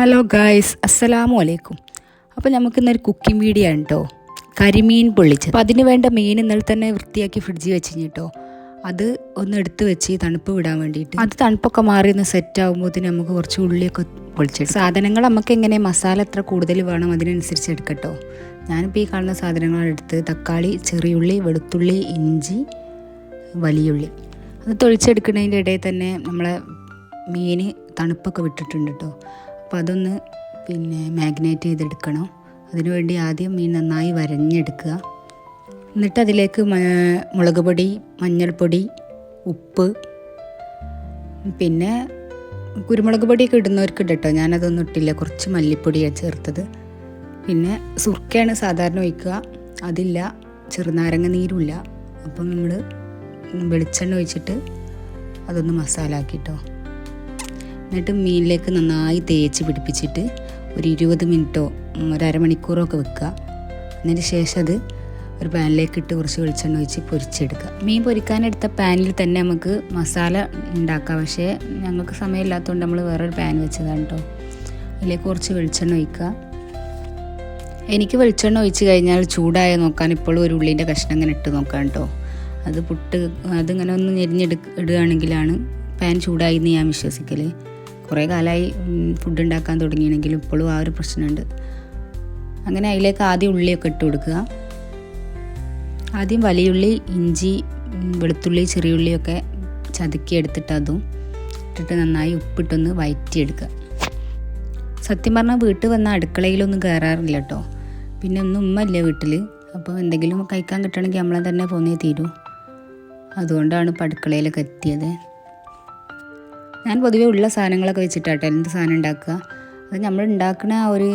Hello guys അസ്സലാമു അലൈക്കും അപ്പോൾ നമുക്കിന്നൊരു കുക്കിംഗ് വീഡിയോ ആണ് കേട്ടോ കരിമീൻ പൊള്ളിച്ചത്. അപ്പോൾ അതിന് വേണ്ട മീൻ ഇന്നലെ തന്നെ വൃത്തിയാക്കി ഫ്രിഡ്ജിൽ വെച്ച് കേട്ടോ അത് ഒന്ന് എടുത്ത് വെച്ച് തണുപ്പ് വിടാൻ വേണ്ടിയിട്ട്. അത് തണുപ്പൊക്കെ മാറി ഒന്ന് സെറ്റ് ആകുമ്പോഴത്തേന് നമുക്ക് കുറച്ച് ഉള്ളിയൊക്കെ പൊളിച്ചെടുക്കും. സാധനങ്ങൾ നമുക്ക് എങ്ങനെ മസാല എത്ര കൂടുതൽ വേണം അതിനനുസരിച്ച് എടുക്കട്ടോ ഞാനിപ്പോൾ ഈ കാണുന്ന സാധനങ്ങളാണ് എടുത്ത് തക്കാളി ചെറിയുള്ളി വെളുത്തുള്ളി ഇഞ്ചി വലിയുള്ളി. അത് തൊളിച്ചെടുക്കുന്നതിന്റെ ഇടയിൽ തന്നെ നമ്മളെ മീൻ തണുപ്പൊക്കെ വിട്ടിട്ടുണ്ട് കേട്ടോ അപ്പോൾ അതൊന്ന് പിന്നെ മാഗ്നേറ്റ് ചെയ്തെടുക്കണം. അതിനുവേണ്ടി ആദ്യം മീൻ നന്നായി വരഞ്ഞെടുക്കുക. എന്നിട്ട് അതിലേക്ക് മുളക് പൊടി മഞ്ഞൾപ്പൊടി ഉപ്പ് പിന്നെ കുരുമുളക് പൊടിയൊക്കെ ഇടുന്നവർക്ക് ഇടട്ടോ. ഞാനതൊന്നും ഇട്ടില്ല. കുറച്ച് മല്ലിപ്പൊടിയാണ് ചേർത്തത്. പിന്നെ സുർക്കയാണ് സാധാരണ ഒഴിക്കുക. അതില്ല. ചെറുനാരങ്ങ നീരുമില്ല. അപ്പം നമ്മൾ വെളിച്ചെണ്ണ ഒഴിച്ചിട്ട് അതൊന്ന് മസാല ആക്കിട്ടോ എന്നിട്ട് മീനിലേക്ക് നന്നായി തേച്ച് പിടിപ്പിച്ചിട്ട് ഒരു ഇരുപത് മിനിറ്റോ ഒരമണിക്കൂറോ ഒക്കെ വെക്കുക. അതിന് ശേഷം അത് ഒരു പാനിലേക്ക് ഇട്ട് കുറച്ച് വെളിച്ചെണ്ണ ഒഴിച്ച് പൊരിച്ചെടുക്കുക. മീൻ പൊരിക്കാനെടുത്ത പാനിൽ തന്നെ നമുക്ക് മസാല ഉണ്ടാക്കാം. പക്ഷേ ഞങ്ങൾക്ക് സമയമില്ലാത്തതുകൊണ്ട് നമ്മൾ വേറൊരു പാൻ വെച്ചതാണ് കേട്ടോ അതിലേക്ക് കുറച്ച് വെളിച്ചെണ്ണ ഒഴിക്കുക. എനിക്ക് വെളിച്ചെണ്ണ ഒഴിച്ച് കഴിഞ്ഞാൽ ചൂടായ നോക്കാൻ ഇപ്പോഴും ഒരു ഉള്ളിന്റെ കഷ്ണം ഇങ്ങനെ ഇട്ട് നോക്കാം കേട്ടോ അത് പുട്ട് അതിങ്ങനെ ഒന്ന് ഞെരിഞ്ഞെടു ഇടുകയാണെങ്കിലാണ് പാൻ ചൂടായി എന്ന് ഞാൻ വിശ്വസിക്കൽ കുറേ കാലമായി ഫുഡ് ഉണ്ടാക്കാൻ തുടങ്ങിയാണെങ്കിലും ഇപ്പോഴും ആ ഒരു പ്രശ്നമുണ്ട്. അങ്ങനെ അതിലേക്ക് ആദ്യം ഉള്ളിയൊക്കെ ഇട്ട് കൊടുക്കുക. ആദ്യം വലിയുള്ളി ഇഞ്ചി വെളുത്തുള്ളി ചെറിയുള്ളിയൊക്കെ ചതുക്കി എടുത്തിട്ട് അതും ഇട്ടിട്ട് നന്നായി ഉപ്പിട്ടൊന്ന് വയറ്റിയെടുക്കുക. സത്യം പറഞ്ഞാൽ വീട്ടിൽ വന്ന അടുക്കളയിലൊന്നും കയറാറില്ല കേട്ടോ. പിന്നെ ഒന്നും ഉമ്മ ഇല്ല വീട്ടിൽ അപ്പോൾ എന്തെങ്കിലും കഴിക്കാൻ കിട്ടണമെങ്കിൽ നമ്മളെ തന്നെ പോന്നേ തീരൂ. അതുകൊണ്ടാണ് ഇപ്പോൾ അടുക്കളയിലൊക്കെ എത്തിയത്. ഞാൻ പൊതുവേ ഉള്ള സാധനങ്ങളൊക്കെ വെച്ചിട്ടാട്ടോ എന്ത് സാധനം ഉണ്ടാക്കുക. അത് നമ്മൾ ഉണ്ടാക്കുന്ന ആ ഒരു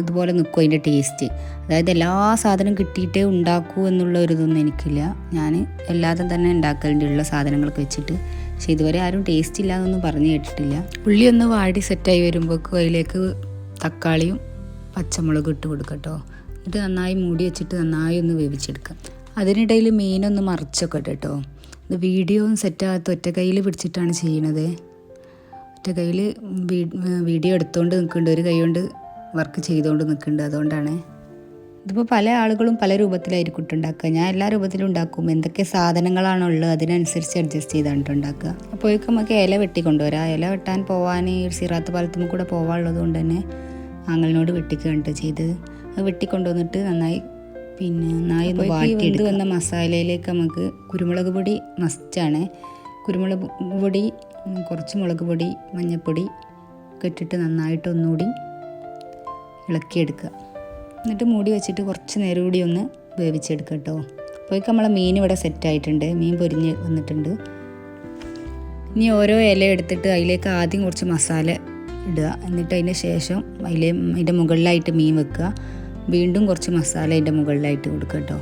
ഇതുപോലെ നിൽക്കും അതിന്റെ ടേസ്റ്റ് അതായത് എല്ലാ സാധനം കിട്ടിയിട്ടേ ഉണ്ടാക്കൂ എന്നുള്ള ഒരു ഇതൊന്നും എനിക്കില്ല. ഞാൻ എല്ലാതും തന്നെ ഉണ്ടാക്കലുണ്ട് ഉള്ള സാധനങ്ങളൊക്കെ വെച്ചിട്ട്. പക്ഷെ ഇതുവരെ ആരും ടേസ്റ്റ് ഇല്ല എന്നൊന്നും പറഞ്ഞു കേട്ടിട്ടില്ല. ഉള്ളി ഒന്ന് വാടി സെറ്റായി വരുമ്പോഴേക്കും അതിലേക്ക് തക്കാളിയും പച്ചമുളകും ഇട്ട് കൊടുക്കട്ടോ എന്നിട്ട് നന്നായി മൂടി വെച്ചിട്ട് നന്നായി ഒന്ന് വേവിച്ചെടുക്കാം അതിനിടയിൽ മീനൊന്ന് മറിച്ചൊക്കെ കേട്ടോ ഇത് വീഡിയോ ഒന്നും സെറ്റാകാത്ത ഒറ്റ കയ്യിൽ പിടിച്ചിട്ടാണ് ചെയ്യണത്. ഒറ്റ കയ്യിൽ വീഡിയോ എടുത്തുകൊണ്ട് നിൽക്കുന്നുണ്ട് ഒരു കൈ കൊണ്ട് വർക്ക് ചെയ്തുകൊണ്ട് നിൽക്കുന്നുണ്ട് അതുകൊണ്ടാണ്. ഇതിപ്പോൾ പല ആളുകളും പല രൂപത്തിലായിരിക്കും ഉണ്ടാക്കുക. ഞാൻ എല്ലാ രൂപത്തിലും ഉണ്ടാക്കും. എന്തൊക്കെ സാധനങ്ങളാണോ ഉള്ളത് അതിനനുസരിച്ച് അഡ്ജസ്റ്റ് ചെയ്താണ് ഉണ്ടാക്കുക. അപ്പോഴേക്കും നമുക്ക് ഇല വെട്ടിക്കൊണ്ടുവരാം ഇല വെട്ടാൻ പോവാൻ ഈ സിറാത്ത് പാലത്തും കൂടെ പോകാനുള്ളത് കൊണ്ട് തന്നെ ആങ്ങളിനോട് വെട്ടിക്കുകയാണ് ചെയ്തത് അത് വെട്ടിക്കൊണ്ടുവന്നിട്ട് നന്നായി പിന്നെ നന്നായി വാട്ടിയെടുത്ത് വന്ന മസാലയിലേക്ക് നമുക്ക് കുരുമുളക് പൊടി മസ്റ്റാണ്. കുരുമുളക് പൊടി കുറച്ച് മുളക് പൊടി മഞ്ഞൾപ്പൊടി ഒക്കെ ഇട്ടിട്ട് നന്നായിട്ട് ഒന്നുകൂടി ഇളക്കിയെടുക്കുക. എന്നിട്ട് മൂടി വെച്ചിട്ട് കുറച്ച് നേരം കൂടി ഒന്ന് വേവിച്ചെടുക്കുക കേട്ടോ. അപ്പോഴേക്കും നമ്മളെ മീൻ ഇവിടെ സെറ്റായിട്ടുണ്ട് മീൻ പൊരിഞ്ഞ് വന്നിട്ടുണ്ട്. ഇനി ഓരോ ഇല എടുത്തിട്ട് അതിലേക്ക് ആദ്യം കുറച്ച് മസാല ഇടുക. എന്നിട്ട് അതിന് ശേഷം അതിലെ അതിന്റെ മുകളിലായിട്ട് മീൻ വെക്കുക. വീണ്ടും കുറച്ച് മസാല അതിന്റെ മുകളിലായിട്ട് കൊടുക്കുക കേട്ടോ.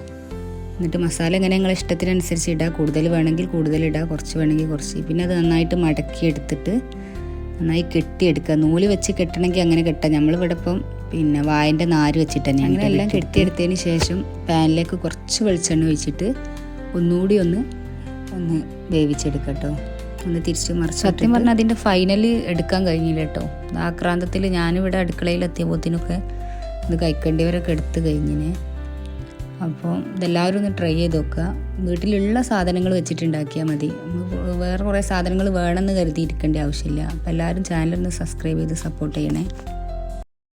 എന്നിട്ട് മസാല എങ്ങനെ നിങ്ങളെ ഇഷ്ടത്തിനനുസരിച്ച് ഇടുക കൂടുതൽ വേണമെങ്കിൽ കൂടുതൽ ഇടുക കുറച്ച് വേണമെങ്കിൽ കുറച്ച്. പിന്നെ അത് നന്നായിട്ട് മടക്കി എടുത്തിട്ട് നന്നായി കെട്ടിയെടുക്കുക. നൂൽ വെച്ച് കെട്ടണമെങ്കിൽ അങ്ങനെ കെട്ടാം. നമ്മളിവിടെ ഇപ്പം പിന്നെ വായന്റെ നാര് വെച്ചിട്ട് തന്നെ അങ്ങനെ എല്ലാം കെട്ടിയെടുത്തതിന് ശേഷം പാനിലേക്ക് കുറച്ച് വെളിച്ചെണ്ണ ഒഴിച്ചിട്ട് ഒന്നുകൂടി ഒന്ന് ഒന്ന് വേവിച്ചെടുക്കുക കേട്ടോ ഒന്ന് തിരിച്ച് മറിച്ച് സത്യം പറഞ്ഞാൽ അതിന്റെ ഫൈനൽ എടുക്കാൻ കഴിഞ്ഞില്ല കേട്ടോ ആക്രാന്തത്തിൽ ഞാനിവിടെ അടുക്കളയിൽ എത്തിയപ്പോത്തിനൊക്കെ ഇത് കഴിക്കേണ്ടിയവരൊക്കെ എടുത്ത് കഴിഞ്ഞിനെ. അപ്പോൾ ഇതെല്ലാവരും ഒന്ന് ട്രൈ ചെയ്ത് നോക്കുക. വീട്ടിലുള്ള സാധനങ്ങൾ വെച്ചിട്ടുണ്ടാക്കിയാൽ മതി. വേറെ കുറേ സാധനങ്ങൾ വേണമെന്ന് കരുതിയിരിക്കേണ്ട ആവശ്യമില്ല. അപ്പോൾ എല്ലാവരും ചാനലൊന്ന് സബ്സ്ക്രൈബ് ചെയ്ത് സപ്പോർട്ട് ചെയ്യണേ.